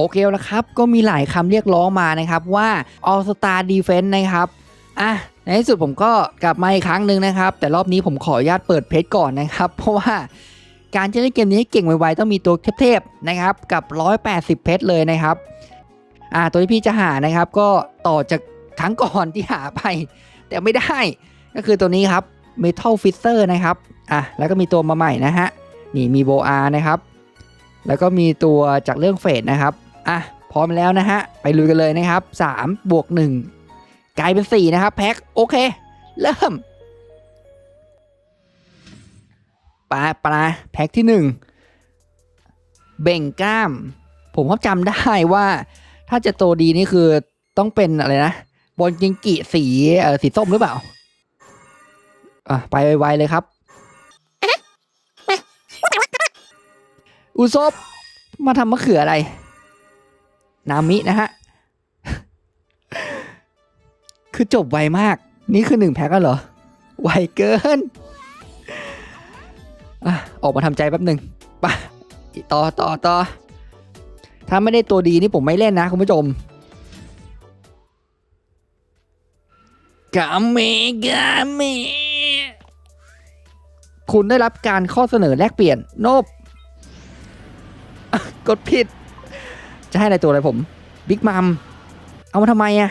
โอเคแล้วครับ ก็มีหลายคำเรียกร้องมานะครับว่า All Star Defense นะครับอะในที่สุดผมก็กลับมาอีกครั้งหนึ่งนะครับ แต่รอบนี้ผมขออนุญาตเปิดเพจก่อนนะครับ เพราะว่าการจะเล่นเกมนี้ให้เก่งไวๆต้องมีตัวเทพๆนะครับกับ 180 เพชรเลยนะครับอ่าตัวที่พี่จะหานะครับ ก็ต่อจากครั้งก่อนที่หาไป แต่ไม่ได้ก็คือตัวนี้ครับ Metal Fisher นะครับอะแล้วก็มีตัวมาใหม่นะฮะนี่มีโบอานะครับ แล้วก็มีตัวจากเรื่องเฟดนะครับ อะพร้อมแล้วนะฮะ ไปลุยกันเลยนะครับ3บวก1กลายเป็น 4 นะครับ แพ็คโอเค เริ่มปลาปลาแพ็คที่ 1 เบ่งกล้าม ผมก็จำได้ว่า ถ้าจะโตดีนี่คือต้องเป็นอะไรนะบอลจิงกิสีเอ่อสีส้มหรือเปล่าอะไปไวๆเลยครับอุซบมาทำมะเขืออะไร นามินะฮะ คือจบไวมาก นี่คือหนึ่งแพ็คแล้วเหรอ ไวเกินออกมาทำใจแป๊บหนึ่งไปต่อต่อต่อถ้าไม่ได้ตัวดีนี่ผมไม่เล่นนะ คุณผู้ชมกาเมกาเมคุณได้รับการข้อเสนอแลกเปลี่ยน โนบ กดผิด จะให้อะไรตัวอะไรผมบิ๊กมัมเอามาทำไมอะ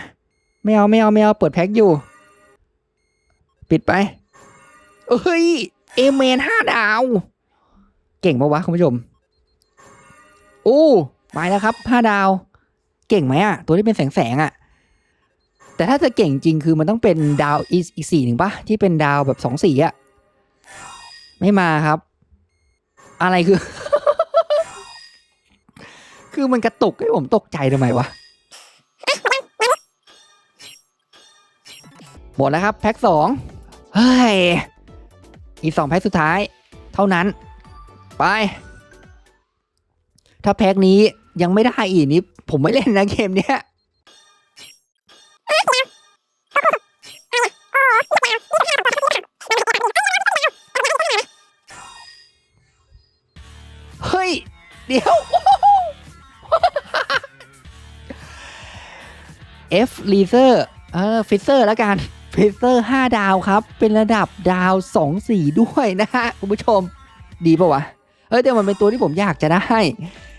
ไม่เอาไม่เอาไม่เอาเปิดแพ็คอยู่ ปิดไปเอ้ยเอเมนห้าดาว เก่งปะวะคุณผู้ชมโอ้ไปแล้วครับห้าดาว เก่งไหมอะตัวที่เป็นแสงแสงอะแต่ถ้าจะเก่งจริงคือมันต้องเป็นดาวอีกอีกสีหนึ่งปะที่เป็นดาวแบบสองสีอะไม่มาครับ อะไรคือ คือมันกระตุกให้ผมตกใจทำไมวะหมดแล้วครับ แพ็คสองเฮ้ย อีกสองแพ็คสุดท้าย เท่านั้น ไป ถ้าแพ็คนี้ยังไม่ได้อีกนี้ผมไม่เล่นนะเกมเนี้ยเฮ้ย เดี๋ยว F l e a s e r เออฟิเซอร์แล้วกันฟิเซอร์ 5 ดาวครับ เป็นระดับดาว2 4ด้วยนะฮะคุณผู้ชมดีปะวะ เออแต่มันเป็นตัวที่ผมอยากจะได้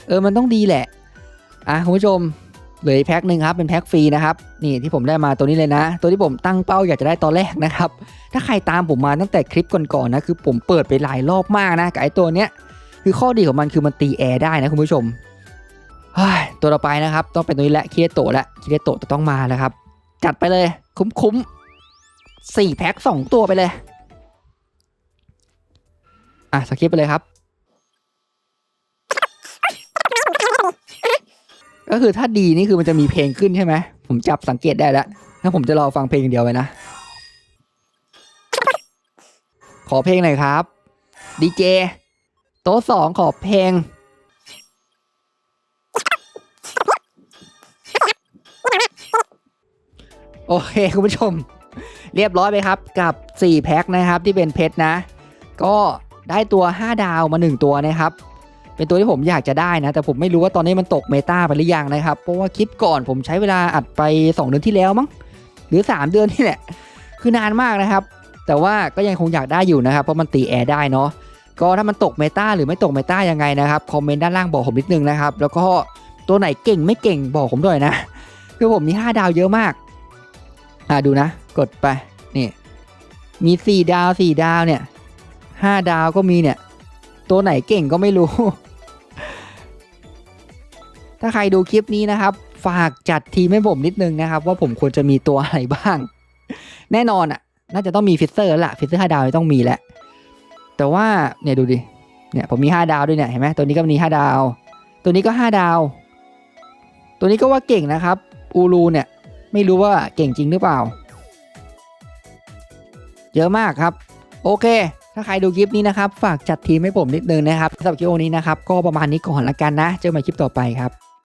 เออมันต้องดีแหละ อะคุณผู้ชมเหลือแพ็คหนึ่งครับเป็นแพ็คฟรีนะครับนี่ที่ผมได้มาตัวนี้เลยนะ ตัวที่ผมตั้งเป้าอยากจะได้ตอนแรกนะครับ ถ้าใครตามผมมาตั้งแต่คลิปก่อนๆนะคือผมเปิดไปหลายรอบมากนะกับไอ้ตัวเนี้ยคือข้อดีของมันคือมันตีแอร์ได้นะคุณผู้ชม ตัวต่อไปนะครับ ต้องเป็นตัวนี้แหละคิเดโตะและคิเดโตะจะต้องมาแล้วครับ จัดไปเลย คุ้มคุ้มสี่แพ็คสองตัวไปเลย อะสกิปไปเลยครับ ก็คือถ้าดีนี่คือมันจะมีเพลงขึ้นใช่ไหม ผมจับสังเกตได้แล้วถ้าผมจะรอฟังเพลงอย่างเดียวไปนะ ขอเพลงหน่อยครับดีเจโต๊ะสองขอเพลง โอเคคุณผู้ชม เรียบร้อยไปครับกับ 4 แพ็คนะครับที่เป็นเพชรนะ ก็ได้ตัว 5 ดาวมา 1 ตัวนะครับ เป็นตัวที่ผมอยากจะได้นะ แต่ผมไม่รู้ว่าตอนนี้มันตกเมตาไปหรือยังนะครับ เพราะว่าคลิปก่อนผมใช้เวลาอัดไป 2 เดือนที่แล้วมั้งหรือ 3 เดือนนี่แหละคือนานมากนะครับ แต่ว่าก็ยังคงอยากได้อยู่นะครับ เพราะมันตีแอร์ได้เนาะก็ถ้ามันตกเมตาหรือไม่ตกเมตายังไงนะครับคอมเมนต์ด้านล่างบอกผมนิดนึงนะครับแล้วก็ตัวไหนเก่งไม่เก่งบอกผมด้วยนะคือผมมี 5 ดาวเยอะมาก อ่าดูนะ กดไปนี่มี4ดาว4ดาวเนี่ย5ดาวก็มีเนี่ย ตัวไหนเก่งก็ไม่รู้ ถ้าใครดูคลิปนี้นะครับ ฝากจัดทีมให้ผมนิดนึงนะครับ ว่าผมควรจะมีตัวอะไรบ้าง แน่นอนอะ น่าจะต้องมีฟิสเซอร์ละฟิสเซอร์5ดาวต้องมีแหละแต่ว่าเนี่ยดูดิเนี่ยผมมี5ดาวด้วยเนี่ยเห็นไหมตัวนี้ก็มี5ดาว ตัวนี้ก็5ดาว ตัวนี้ก็ว่าเก่งนะครับอูรูเนี่ย ไม่รู้ว่าเก่งจริงหรือเปล่า เยอะมากครับ โอเค ถ้าใครดูคลิปนี้นะครับ ฝากจัดทีมให้ผมนิดนึงนะครับสำหรับคลิปนนี้นะครับ ก็ประมาณนี้ก่อนละกันนะ เจอกันใหม่คลิปต่อไปครับ